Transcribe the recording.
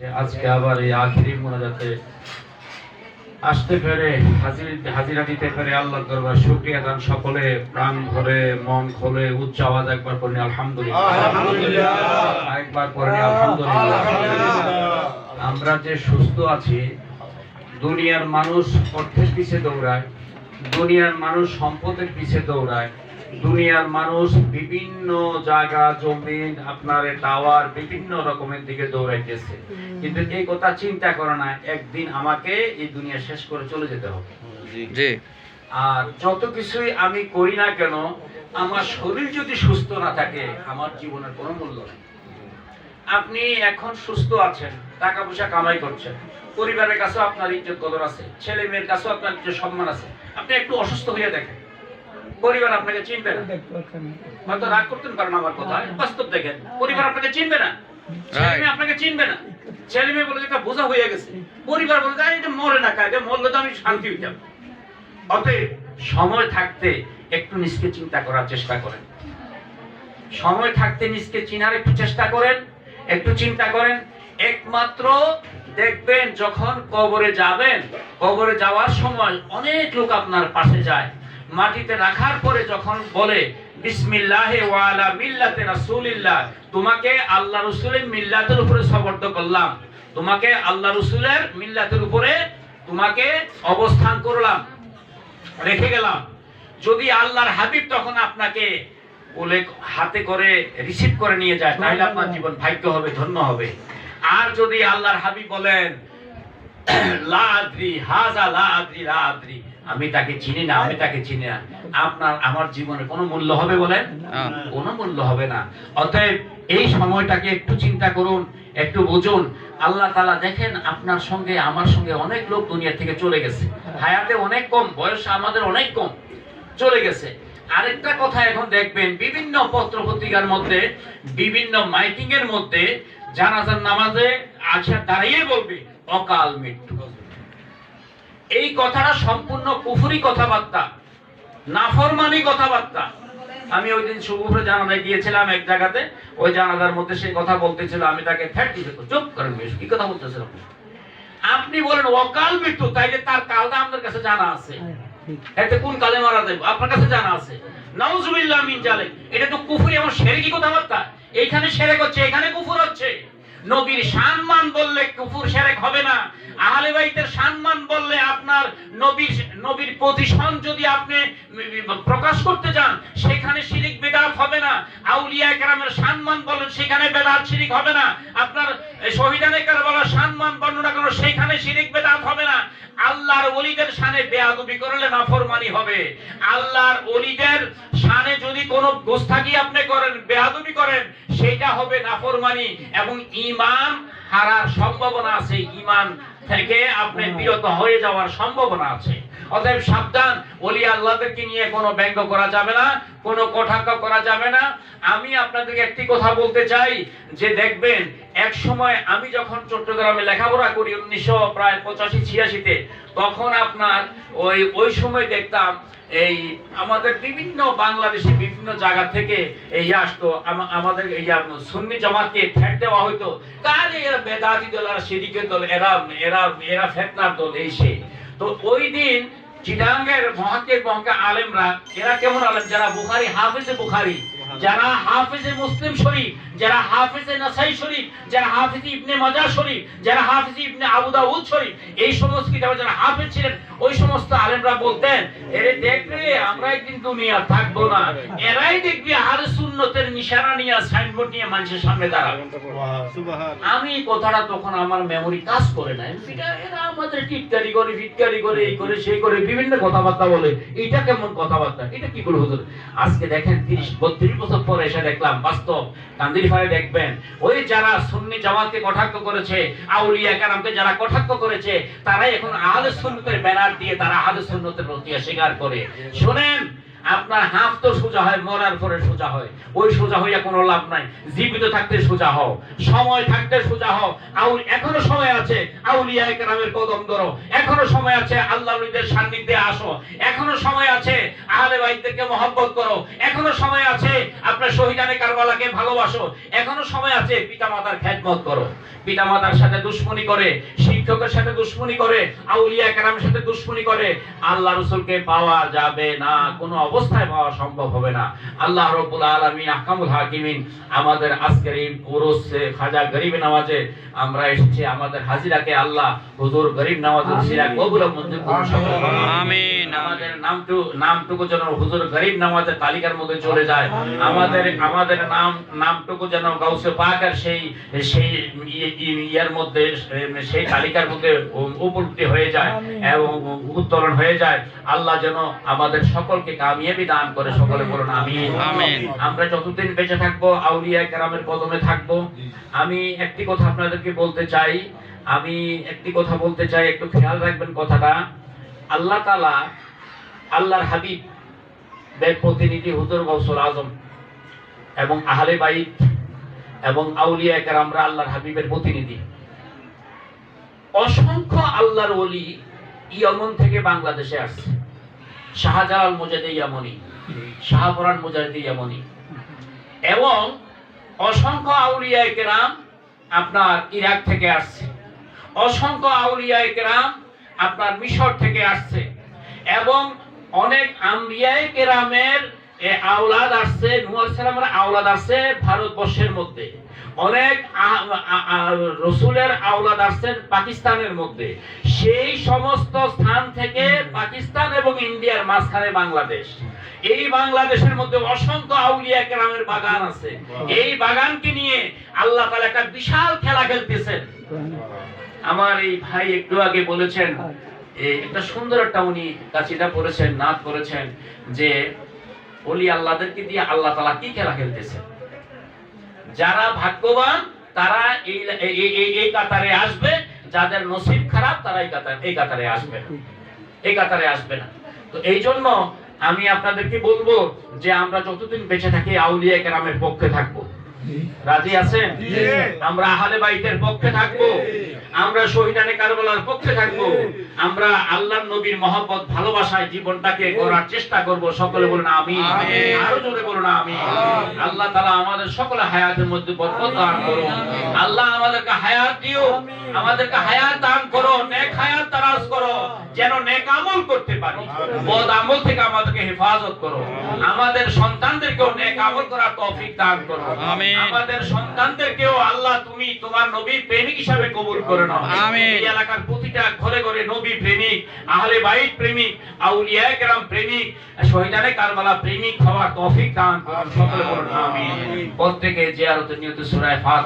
আজকে আবার এই আখিরি মোনাজাতে আসতে পেরে হাজির হাজিরা দিতে পেরে আল্লাহ দরবার শুকরিয়া দান সকলে প্রাণ ভরে মন খোলে উচ্চ আওয়াজ একবার করেন আলহামদুলিল্লাহ। একবার করেন আলহামদুলিল্লাহ। আমরা যে সুস্থ আছি দুনিয়ার মানুষ অর্থের পিছে দৌড়ায় দুনিয়ার মানুষ সম্পদের পিছে দৌড়ায় দুনিয়ার মানুষ বিভিন্ন জায়গা জমিন আপনার টাওয়ার বিভিন্ন রকমের দিকে দৌড়াইতেছে। কিন্তু এই কথা চিন্তা করে না একদিন আমাকে এই দুনিয়া শেষ করে চলে যেতে হবে। জি। আর যত কিছুই আমি করি না কেন আমার শরীর যদি সুস্থ না থাকে আমার জীবনের কোনো মূল্য নেই। আপনি এখন সুস্থ আছেন টাকা পয়সা কামাই করছেন পরিবারের কাছেও আপনার ইজ্জত কদর আছে ছেলে মেয়ের কাছেও আপনার ইজ্জত সম্মান আছে। আপনি একটু অসুস্থ হয়ে দেখেন। পরিবার আপনাকে চিনবে না। হয়তো রাগ করতেন পারেন আমার কথা। বাস্তব দেখেন পরিবার আপনাকে চিনবে না। ছেলে মেয়ে আপনাকে চিনবে না। ছেলে মেয়ে বলে একটা বোঝা হয়ে গেছে। পরিবার বলে এটা মরে না কাজে মরলে তো আমি শান্তি হইতাম। অতএব সময় থাকতে একটু নিজকে চিন্তা করার চেষ্টা করেন। সময় থাকতে নিজকে চিনার একটু চেষ্টা করেন একটু চিন্তা করেন। একমাত্র দেখবেন যখন কবরে যাবেন কবরে যাওয়ার সময় অনেক লোক আপনার পাশে যায়। মাটিতে রাখার পরে যখন বলে তোমাকে আল্লাহ রাসূলের মিল্লাতের উপরে সবর্দ করলাম। তোমাকে আল্লাহ রাসূলের মিল্লাতের উপরে তোমাকে অবস্থান করলাম। রেখে গেলাম। যদি আল্লাহর হাবিব তখন আপনাকে হাতে করে রিসিভ করে নিয়ে যায়, তাহলে আপনার জীবন ভাগ্য হবে, ধন্য হবে। আর যদি আল্লাহর হাবিব বলেন, লা আদ্রি, হাজা লা আদ্রি লা আদ্রি আমি তাকে চিনি না আমি তাকে চিনি না। আপনার আমার জীবনে কোনো মূল্য হবে বলেন? কোনো মূল্য হবে না। অতএব এই সময়টাকে একটু চিন্তা করুন একটু বুঝুন। আল্লাহ তালা দেখেন আপনার সঙ্গে আমার সঙ্গে অনেক লোক দুনিয়া থেকে চলে গেছে। হায়াতে অনেক কম বয়স আমাদের অনেক কম চলে গেছে। আরেকটা কথা এখন দেখবেন বিভিন্ন পত্র পত্রিকার মধ্যে বিভিন্ন মাইকিং এর মধ্যে জানাজার নামাজে আচ্ছা দাঁড়িয়ে বলবে অকাল মৃত্যু। এই কথাটা সম্পূর্ণ কুফুরি কথাবার্তা নাফরমানি কথাবার্তা। আমি ওই দিন শুভপুরে জানাজায় গিয়েছিলাম এক জায়গাতে ওই জানাজার মধ্যে সেই কথা বলতেছিল আমি তাকে ফ্যাট দিতে চুপ করেন কি কথা বলতেছিল আপনি? বলেন অকাল মৃত্যু তাইলে তার কালটা আমাদের কাছে জানা আছে। এতে কোন কালে মারা যাবে আপনার কাছে জানা আছে। নাউজুবিল্লাহ মিন জালিক এটা তো কুফরি এবং কি কথাবার্তা? এইখানে শিরক করছে এখানে কুফুর হচ্ছে। নবীর সম্মান বললে কুফর শিরক হবে না। আহলে বাইতের সম্মান বললে আপনার নবীর নবীর পজিশন যদি আপনি প্রকাশ করতে যান, সেখানে শিরিক বেদাত হবে না। আউলিয়া কেরামের সম্মান বলেন, সেখানে বেদাত শিরিক হবে না। আপনার শহীদানে কারবালার সম্মান বর্ণনা করো, সেখানে শিরিক বেদাত হবে না। আল্লাহর ওলিদের শানে বেয়াদবি করলে নাফরমানি হবে। আল্লাহর ওলিদের শানে যদি কোনো গোস্তাকি আপনি করেন, বেয়াদবি করেন সেটা হবে নাফরমানি এবং ইমান হারার সম্ভাবনা আছে। ইমান থেকে আপনি বিরত হয়ে যাওয়ার সম্ভাবনা আছে। অতএব সাবধান, ওলি আল্লাহদেরকে নিয়ে কোনো ব্যঙ্গ করা যাবে না, কোনো কটাক্ষ করা যাবে না। আমি আপনাদেরকে একটি কথা বলতে চাই, যে দেখবেন, এক সময় আমি যখন চট্টগ্রামে লেখাপড়া করি উনিশশো প্রায় পঁচাশি, ছিয়াশিতে, তখন আপনার ওই ওই সময় দেখতাম এই আমাদের বিভিন্ন বাংলাদেশি বিভিন্ন জায়গা থেকে এই আসতো আমাদের এই সুন্নি জামাতকে ঠেক দেওয়া হইতো। কারে এরা বেদাতি দল আর সিরিকের দল, এরা এরা এরা ফেতনার দল, এই সেই তো ওই দিন চিটাঙ্গের মহাকের মহাকে আলেমরা এরা কেমন আলেম? যারা বুখারি হাফেজে বুখারি যারা হাফেজে মুসলিম শরীফ যারা হাফেজে নাসাই শরীফ যারা হাফেজে ইবনে মাজাহ শরীফ যারা হাফেজে ইবনে আবু দাউদ শরীফ এই সমস্ত কিতাবে যারা হাফেজ ছিলেন ওই সমস্ত আলেমরা বলতেন এরে দেখলে আমরা একদিন দুনিয়া থাকব না। এরাই দেখবি আর সুন্নতের নিশানা নিয়ে সাইনবোর্ড নিয়ে মানুষের সামনে দাঁড়াবে। আমি কথাটা তখন আমার মেমোরি কাজ করে না এটা এরা আমাদের টিটকারি করে ফিটকারি করে এই করে সেই করে বিভিন্ন কথাবার্তা বলে। এটা কেমন কথাবার্তা? এটা কি করে হুজুর? আজকে দেখেন তিরিশ বত্রিশ বছর পরে এসে দেখলাম বাস্তব কান্দির ফারে দেখবেন, ওই যারা সুন্নি জামাতকে কটাক্ষ করেছে, আউলিয়া কারামকে যারা কটাক্ষ করেছে, তারাই এখন আহলে সুন্নতের ব্যানার দিয়ে তারা আহলে সুন্নতের প্রতি স্বীকার করে। শুনেন আপনার হাত তো সোজা হয়, মরার পরে সোজা হয়। ওই সোজা হইয়া কোনো লাভ নাই। জীবিত থাকতে সোজা হও। সময় থাকতে সোজা হও। আউল, এখনও সময় আছে। আউলিয়া একরামের কদম ধরো। এখনও সময় আছে। আল্লাহ নবীদের সান্নিধ্যে আসো। এখনও সময় আছে। আহলে বাইতদেরকে মহব্বত করো। এখনও সময় আছে। আপনার শহীদানে কারবালাকে ভালোবাসো। এখনও সময় আছে। পিতামাতার খেদমত করো। পিতামাতার সাথে দুশ্মনী করে। শিক্ষকের সাথে দুশ্মনী করে, আউলিয়া কেরামের সাথে দুশ্মনী করে, আল্লাহ রসুলকে পাওয়া যাবে না, কোনো অবস্থায় পাওয়া সম্ভব হবে না। আল্লাহ রব্বুল আলমী আহকামুল হাকিমিন, আমাদের আজকের এই পুরুষে খাজা গরিব নামাজে আমরা এসেছি, আমাদের হাজিরাকে আল্লাহ হুজুর গরিব নামাজের সিরা কবুল মঞ্জুর আমিন। আমাদের নামটু নামটুকু যেন হুজুর গরিব নামাজের তালিকার মধ্যে চলে যায়। আমাদের আমাদের নাম নামটুকু যেন গাউসে পাকের সেই সেই ই- ই- মধ্যে সেই তালিকার মধ্যে উপলব্ধি হয়ে যায় এবং উত্তোলন হয়ে যায়। আল্লাহ যেন আমাদের সকলকে কামিয়াবি দান করে সকলে বলুন আমিন। আমিন। আমরা যতদিন বেঁচে থাকব আউলিয়া কেরামের কদমে থাকব। আমি একটি কথা আপনাদেরকে বলতে চাই। আমি একটি কথা বলতে চাই একটু খেয়াল রাখবেন কথাটা। আল্লাহ তালা আল্লাহর হাবিব দের প্রতিনিধি হুজুর গৌসুল আজম এবং আহলে বাইত এবং আউলিয়া আমরা আল্লাহর হাবিবের প্রতিনিধি। অসংখ্য আল্লাহর ওলি ইয়মন থেকে বাংলাদেশে আসছে। শাহজালাল মুজাদে ইয়ামনি, শাহপরান মুজাহিদি ইয়ামনি এবং অসংখ্য আউলিয়া কেরাম আপনার ইরাক থেকে আসছে। অসংখ্য আউলিয়া কেরাম আপনার মিশর থেকে আসছে এবং অনেক আম্বিয়ায় কেরামের আওলাদ আসছে নুয়াল সালামের আওলাদ আসছে ভারতবর্ষের মধ্যে। অনেক রসুলের আওলাদ আসছেন পাকিস্তানের মধ্যে। সেই সমস্ত স্থান থেকে পাকিস্তান এবং ইন্ডিয়ার মাঝখানে বাংলাদেশ। এই বাংলাদেশের মধ্যে অসংখ্য আউলিয়া কেরামের বাগান আছে। এই বাগানকে নিয়ে আল্লাহ তালা একটা বিশাল খেলা খেলতেছেন। আমার এই ভাই একটু আগে বলেছেন একটা সুন্দর একটা উনি কাছিটা পড়েছেন নাচ করেছেন যে অলি আল্লাহদেরকে দিয়ে আল্লাহ তালা কি খেলা খেলতেছেন যারা ভাগ্যবান তারা এই এই- এই- এই কাতারে আসবে যাদের নসিব খারাপ তারা এই কাতারে এই কাতারে আসবে না। এই কাতারে আসবে না। তো এই জন্য আমি আপনাদেরকে বলব যে আমরা যতদিন বেঁচে থাকি আউলিয়া কেরামের পক্ষে থাকব। রাজি আছেন? আমরা আহলে বাইতের পক্ষে থাকব। আমরা শহীদানে কারবালার পক্ষে থাকব। আমরা আল্লাহর নবীর মহব্বত ভালোবাসায় জীবনটাকে গড়ার চেষ্টা করব। সকলে বলুন আমি আমিন। আরও জোরে বলুন আমি আল্লাহ। তাআলা আমাদের সকলে হায়াতের মধ্যে বরকত দান করুন। আল্লাহ আমাদেরকে হায়াত দিও। আমাদেরকে হায়াত দান করো নেক হায়াত তারাজ করো যেন নেক আমল করতে পারি। বদ আমল থেকে আমাদেরকে হেফাজত করো। আমাদের সন্তানদেরকেও নেক আমল করার তৌফিক দান করো। আমাদের সন্তানদেরকেও আল্লাহ তুমি তোমার নবীর প্রেমিক হিসাবে কবুল করে নাও। আমিন। এই এলাকার প্রতিটা ঘরে ঘরে নবী প্রেমিক আহলে বাইত প্রেমিক আউলিয়া কেরাম প্রেমিক শহীদানে কারবালা প্রেমিক হওয়ার তৌফিক দান করুন সকলে বলুন আমিন। প্রত্যেকে জিয়ারতের নিয়ত সূরা ফাতিহা।